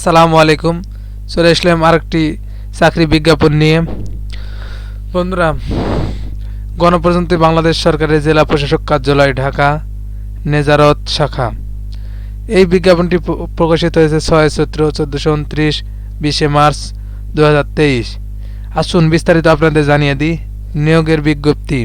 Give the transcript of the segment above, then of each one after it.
আসসালামু আলাইকুম। চলে আসলাম আরেকটি চাকরি বিজ্ঞাপন নিয়ে। বন্ধুরা, গণপ্রজাতন্ত্রী বাংলাদেশ সরকারের জেলা প্রশাসক কার্যালয়, ঢাকা, নেজারত শাখা। এই বিজ্ঞাপনটি প্রকাশিত হয়েছে ছয় চৈত্র চোদ্দোশো উনত্রিশ বিশে মার্চ দু হাজার তেইশ। আসুন বিস্তারিত আপনাদের জানিয়ে দিই নিয়োগের বিজ্ঞপ্তি।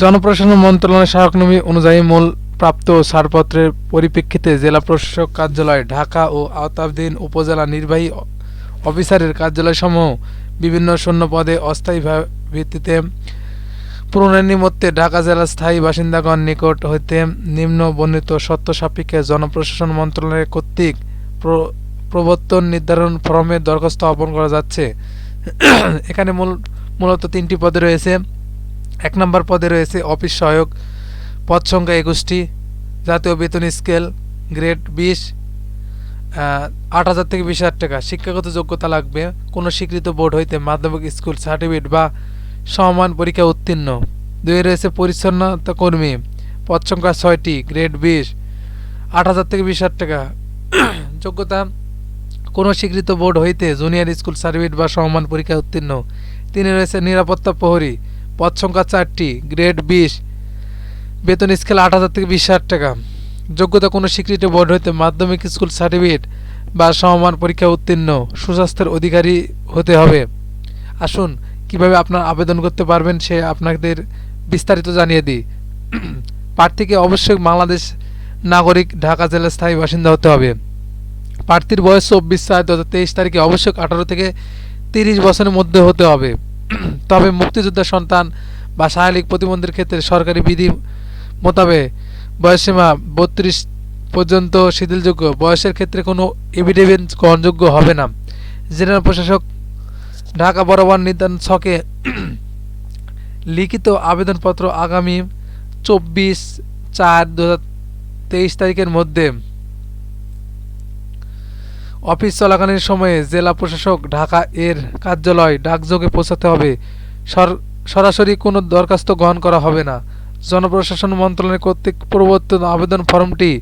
জনপ্রশাসন মন্ত্রণালয়ের সহায়কনমী অনুযায়ী মূল প্রাপ্ত ছাড়পত্রের পরিপ্রেক্ষিতে জেলা প্রশাসক কার্যালয়, ঢাকা ও আওতাধীন উপজেলা নির্বাহী অফিসারের কার্যালয়সমূহ বিভিন্ন শূন্য পদে অস্থায়ী ভিত্তিতে পূরণের নিমিত্তে ঢাকা জেলার স্থায়ী বাসিন্দাগণ নিকট হইতে নিম্ন বর্ণিত সত্য সাপেক্ষে জনপ্রশাসন মন্ত্রণালয় কর্তৃক প্র- প্রবর্তন নির্ধারণ ফরমে দরখাস্ত আহ্বান করা যাচ্ছে। এখানে মূল, মূলত তিনটি পদে রয়েছে। এক নম্বর পদে রয়েছে অফিস সহায়ক পদ সংখ্যা একুশটি, জাতীয় বেতন স্কেল গ্রেড বিশ আট হাজার থেকে বিশ হাজার টাকা। শিক্ষাগত যোগ্যতা লাগবে, কোনো স্বীকৃত বোর্ড হইতে মাধ্যমিক স্কুল সার্টিফিকেট বা সমান পরীক্ষা উত্তীর্ণ। দুই রয়েছে পরিচ্ছন্নতা কর্মী পদ সংখ্যা ছয়টি, গ্রেড বিশ, আট হাজার থেকে বিশ হাজার টাকা। যোগ্যতা, কোনো স্বীকৃত বোর্ড হইতে জুনিয়র স্কুল সার্টিফিকেট বা সমমান পরীক্ষা উত্তীর্ণ। তিনি রয়েছে নিরাপত্তা প্রহরী পদ সংখ্যা চারটি, গ্রেড বিশ বেতন স্কেল আট হাজার থেকে বিশ হাজার টাকা। যোগ্যতা কোনো স্বীকৃত বোর্ড হইতে মাধ্যমিক স্কুল সার্টিফিকেট বা সমমান পরীক্ষা উত্তীর্ণ, সুস্বাস্থ্যের অধিকারী হতে হবে। আসুন, কীভাবে আপনার আবেদন করতে পারবেন সে আপনাদের বিস্তারিত জানিয়ে দিই। প্রার্থীকে অবশ্যই বাংলাদেশ নাগরিক ঢাকা জেলার স্থায়ী বাসিন্দা হতে হবে। প্রার্থীর বয়স চব্বিশ চার দু তারিখে অবশ্যই আঠারো থেকে তিরিশ বছরের মধ্যে হতে হবে। তবে মুক্তিযোদ্ধার সন্তান বা শারীরিক প্রতিবন্ধীর ক্ষেত্রে সরকারি বিধি মোতাবেক বয়সীমা বত্রিশ পর্যন্ত শিথিলযোগ্য। বয়সের ক্ষেত্রে কোনো এভিডেভিট গ্রহণযোগ্য হবে না। জেনারেল প্রশাসক ঢাকা বরাবর নির্ধারণ ছকে লিখিত আবেদনপত্র আগামী চব্বিশ চার দু তেইশ তারিখের মধ্যে অফিস চলাকালীন সময়ে জেলা প্রশাসক ঢাকা এর কার্যালয় ডাকযোগে পৌঁছাতে হবে। সর- সরাসরি কোনো দরখাস্ত গ্রহণ করা হবে না। জনপ্রশাসন মন্ত্রণালয় কর্তৃক প্রবর্তিত আবেদন ফর্মটি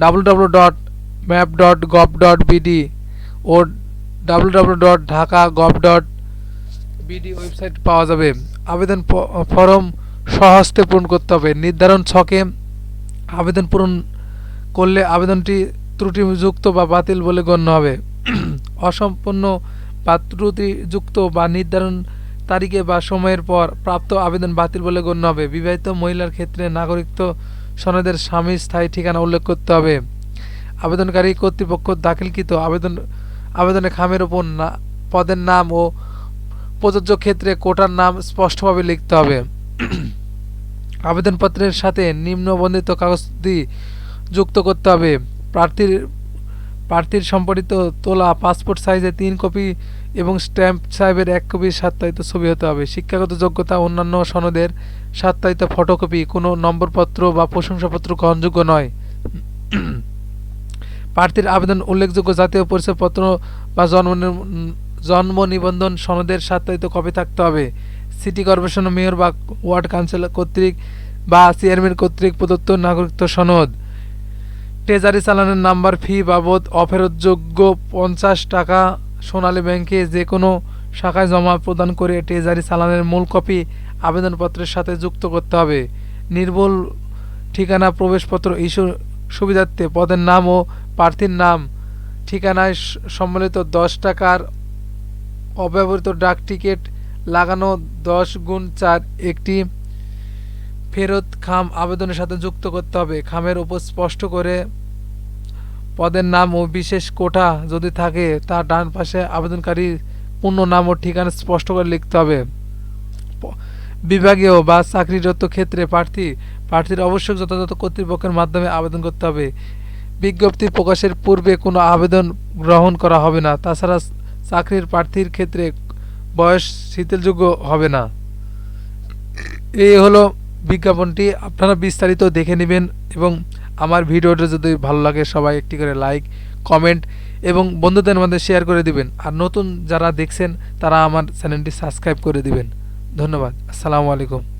W W dot map dot gov dot BD ও W W dot Dhaka gov dot BD website পাওয়া যাবে। আবেদন ফর্ম সহস্তে পূরণ করতে হবে। নির্ধারণ ছকে আবেদন পূরণ করলে আবেদনটি ত্রুটিযুক্ত বা বাতিল বলে গণ্য হবে। অসম্পূর্ণ বা ত্রুটিযুক্ত বা নির্ধারণ তারিখে বা সময়ের পর প্রাপ্ত আবেদন বাতিল বলে গণ্য হবে। বিবাহিত মহিলার ক্ষেত্রে নাগরিকত্ব সনদের স্বামীর স্থায়ী ঠিকানা উল্লেখ করতে হবে। আবেদনকারী কর্তৃপক্ষ দাখিলকৃত আবেদন, আবেদনে খামের ওপর না, পদের নাম ও প্রযোজ্য ক্ষেত্রে কোটার নাম স্পষ্টভাবে লিখতে হবে। আবেদনপত্রের সাথে নিম্নবন্ধিত কাগজটি যুক্ত করতে হবে। প্রার্থীর প্রার্থীর সম্পর্কিত তোলা পাসপোর্ট সাইজে তিন কপি এবং স্ট্যাম্প সাহেবের এক কপি সত্যায়িত ছবি হতে হবে। শিক্ষাগত যোগ্যতা অন্যান্য সনদের সত্যায়িত ফটোকপি, কোনো নম্বরপত্র বা প্রশংসাপত্র গ্রহণযোগ্য নয়। প্রার্থীর আবেদন উল্লেখযোগ্য জাতীয় পরিচয়পত্র বা জন্ম জন্ম নিবন্ধন সনদের সত্যায়িত কপি থাকতে হবে। সিটি কর্পোরেশন, মেয়র বা ওয়ার্ড কাউন্সিল কর্তৃক বা চেয়ারম্যান কর্তৃক প্রদত্ত নাগরিকত্ব সনদ। ট্রেজারি চালানের নাম্বার ফি বাবদ অফেরতযোগ্য পঞ্চাশ টাকা সোনালী ব্যাংকে যে কোনো শাখায় জমা প্রদান করে ট্রেজারি চালানের মূল কপি আবেদনপত্রের সাথে যুক্ত করতে হবে। নির্ভুল ঠিকানা প্রবেশপত্র ইস্যু সুবিধার্থে পদের নাম ও প্রার্থীর নাম। ঠিকানায় সম্মিলিত দশ টাকার অব্যবহৃত ডাক টিকিট লাগানো দশ গুণ চার একটি ফেরত খাম আবেদনের সাথে যুক্ত করতে হবে। খামের উপর স্পষ্ট করে পদের নাম ও বিশেষ কোটা যদি থাকে তার ডান পাশে আবেদনকারীর পূর্ণ নাম ও ঠিকানা স্পষ্ট করে লিখতে হবে। বিভাগীয় বা চাকরিরত ক্ষেত্রে প্রার্থী, প্রার্থীর অবশ্যই যথাযথ কর্তৃপক্ষের মাধ্যমে আবেদন করতে হবে। বিজ্ঞপ্তি প্রকাশের পূর্বে কোনো আবেদন গ্রহণ করা হবে না। তাছাড়া চাকরির প্রার্থীর ক্ষেত্রে বয়স শিথিলযোগ্য হবে না। এই হলো বিজ্ঞাপনটি আপনারা বিস্তারিত দেখে নেবেন এবং আমার ভিডিওটা যদি ভালো লাগে সবাই একটি করে লাইক, কমেন্ট এবং বন্ধুদের মধ্যে শেয়ার করে দিবেন। আর নতুন যারা দেখছেন, তারা আমার চ্যানেলটি সাবস্ক্রাইব করে দিবেন। ধন্যবাদ। আসসালামু আলাইকুম।